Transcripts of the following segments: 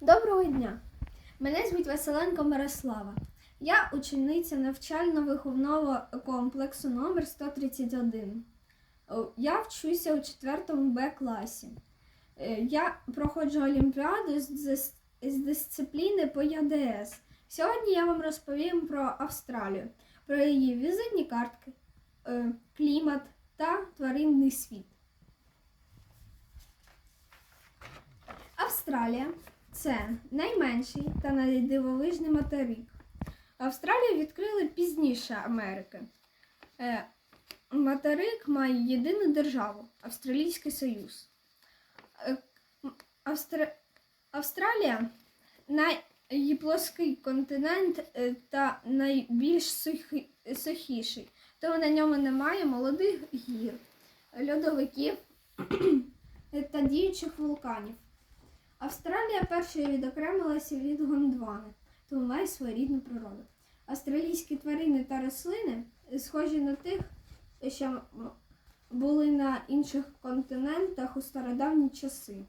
Доброго дня! Мене звуть Василенко Мирослава. Я учениця навчально-виховного комплексу номер 131. Я вчуся у 4 Б класі. Е, Я проходжу олімпіаду з, дисципліни по ЯДС. Сьогодні я вам розповім про Австралію, про її візитні картки, е, клімат та тваринний світ. Австралія це найменший та найдивовижний материк. Австралію відкрили пізніше Америки. Е, Материк має єдину державу Австралійський Союз. Е, Австра... Австралія найплоский континент е, та найбільш сухіший, тому на ньому немає молодих гір, льодовиків та діючих вулканів. Австралія першою відокремилася від Гондвани, тому має своєрідну природу. Австралійські тварини та рослини схожі на тих, що були на інших континентах у стародавні часи.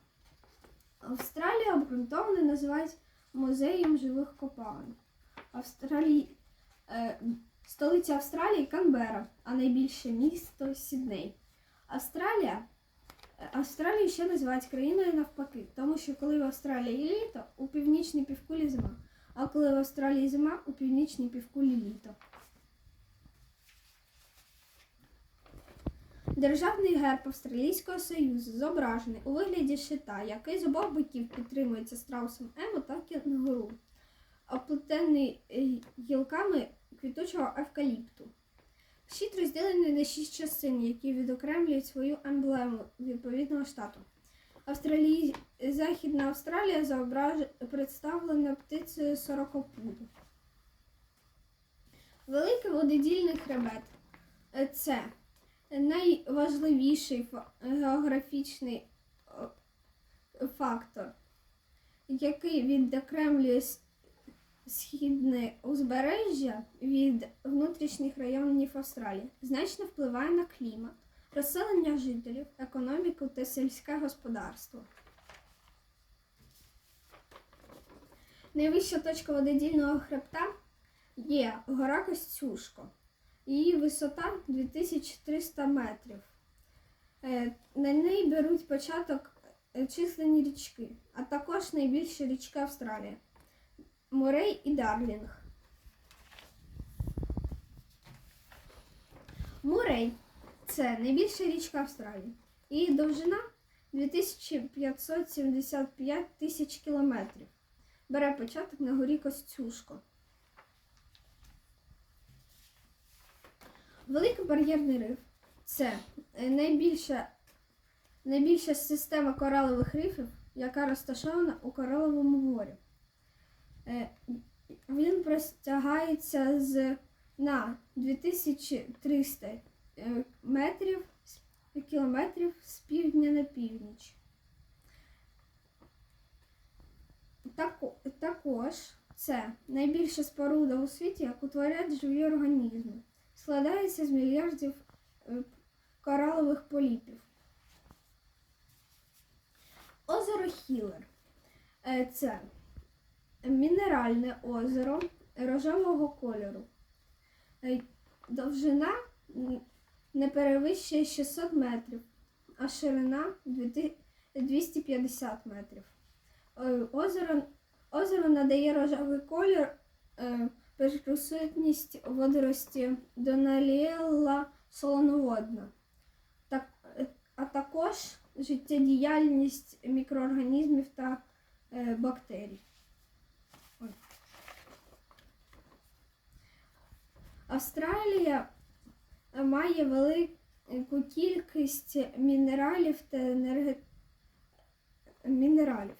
Австралія обґрунтовано називають музеєм живих копалин. Австралії... е, столиця Австралії Канбера, а найбільше місто Сідней. Австралія Австралію ще називають країною навпаки, тому що коли в Австралії літо, у північній півкулі зима, а коли в Австралії зима, у північній півкулі літо. Державний герб Австралійського Союзу зображений у вигляді щита, який з обох боків підтримується страусом Ему та кенгуру, оплетений е, гілками квітучого евкаліпту. Щит розділений на шість частин, які відокремлюють свою емблему відповідного штату. Австралії... Західна Австралія зображ... представлена птицею сорокопуду. Великий вододільний хребет Е, це найважливіший географічний фактор, який відокремлює східне узбережжя від внутрішніх районів Австралії значно впливає на клімат, розселення жителів, економіку та сільське господарство. Найвища точка вододільного хребта є гора Костюшко. Її висота 2300 метрів. Е, На неї беруть початок е, численні річки, а також найбільші річки Австралії. Морей і Дарлінг. Морей це найбільша річка Австралії. Її довжина 2575 тисяч кілометрів. Бере початок на горі Костюшко. Великий бар'єрний риф це е, найбільша, найбільша система коралових рифів, яка розташована у Кораловому морі. Е, Він простягається з на 2300 е, метрів кілометрів з півдня на північ. Тако- також це найбільша споруда у світі, яку творять живі організми. Складається з мільярдів е, коралових поліпів. Озеро Хілер. Це мінеральне озеро рожевого кольору. Е, Довжина не перевищує 600 метрів, а ширина 250 метрів. Е, Озеро, озеро надає рожевий колір е, присутність водорості доналіла солоноводна, а також життєдіяльність мікроорганізмів та бактерій. Австралія має велику кількість мінералів та енерге... мінералів,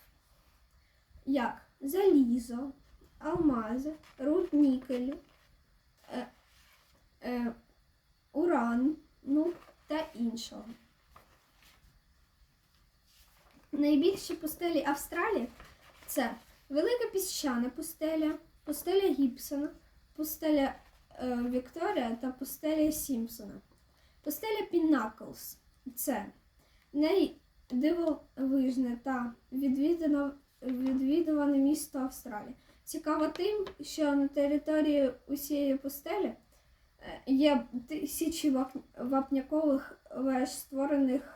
як залізо, алмази, руд нікелю, е, е, уран, ну та іншого. Найбільші пустелі Австралії це Велика піщана пустеля, пустеля Гібсона, пустеля Вікторія та пустеля Сімпсона. Пустеля Піннаклс це найдивовижне та відвідуване місто Австралії. Цікаво тим, що на території усієї пустелі е, є тисячі вапнякових веж, створених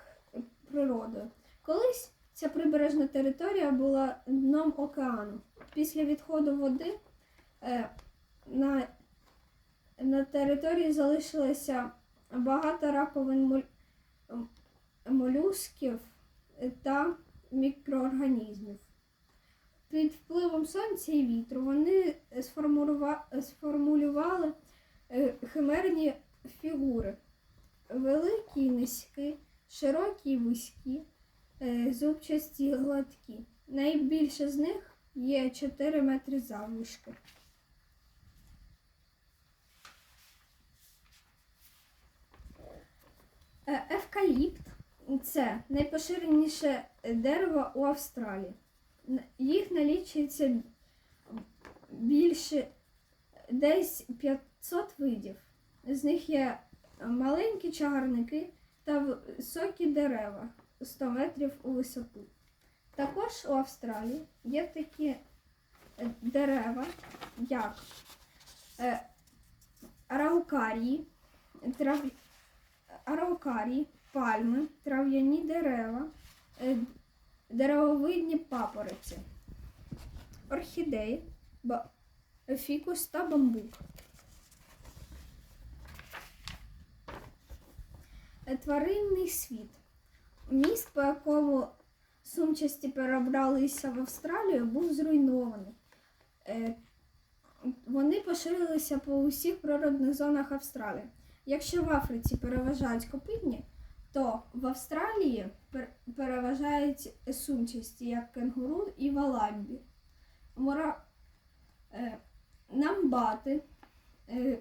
природою. Колись ця прибережна територія була дном океану. Після відходу води е, на, на території залишилося багато раковин молюсків та мікроорганізмів. Під впливом сонця і вітру вони сформулювали е, химерні фігури. Великі і низькі, широкі і вузькі, е, зубчасті і гладкі. Найбільше з них є 4 метри заввишки. Е, Евкаліпт це найпоширеніше дерево у Австралії. Їх налічується більше десь 500 видів. З них є маленькі чагарники та високі дерева 100 метрів у висоту. Також у Австралії є такі дерева, як е, араукарії, трав... араукарії, пальми, трав'яні дерева, е, деревовидні папориці, орхідеї, фікус та бамбук. Е, Тваринний світ. Міст, по якому сумчасті перебралися в Австралію, був зруйнований. Е, Вони поширилися по усіх природних зонах Австралії. Якщо в Африці переважають копитні, то в Австралії переважають сумчасті, як кенгуру і валамбі. Мора... е, намбати е,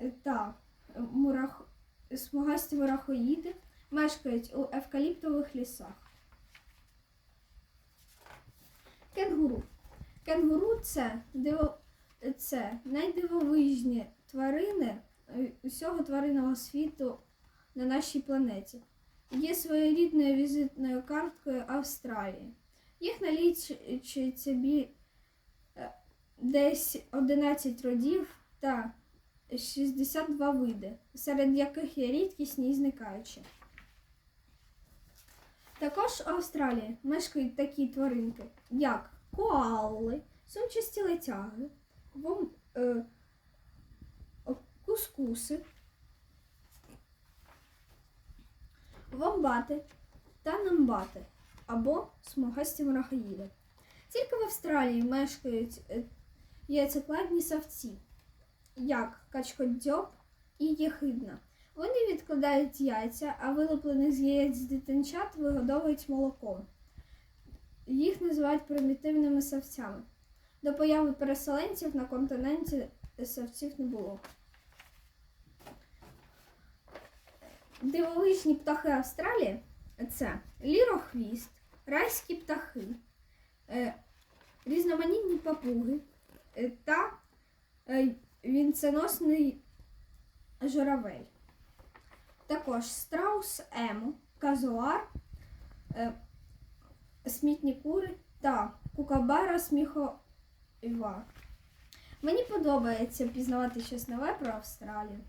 е, та мурах... смугасті мурахоїди мешкають у евкаліптових лісах. Кенгуру. Кенгуру це, диво... це найдивовижні тварини усього тваринного світу на нашій планеті. Є своєрідною візитною карткою Австралії. Їх налічується бі... е, десь 11 родів та 62 види, серед яких є рідкісні і зникаючі. Також у Австралії мешкають такі тваринки, як коали, сумчасті летяги, вом... е... кускуси, вомбати та намбати або смугасті мурахоїди. Тільки в Австралії мешкають е, яйцекладні савці, як качкодзьоб і єхидна. Вони відкладають яйця, а вилуплених з яєць дитинчат вигодовують молоком. Їх називають примітивними савцями. До появи переселенців на континенті савців не було. Дивовижні птахи Австралії це лірохвіст, райські птахи, е, різноманітні папуги е, та е, вінценосний журавель. Також страус ему, казуар, смітні кури та кукабара сміхова. Мені подобається пізнавати щось нове про Австралію.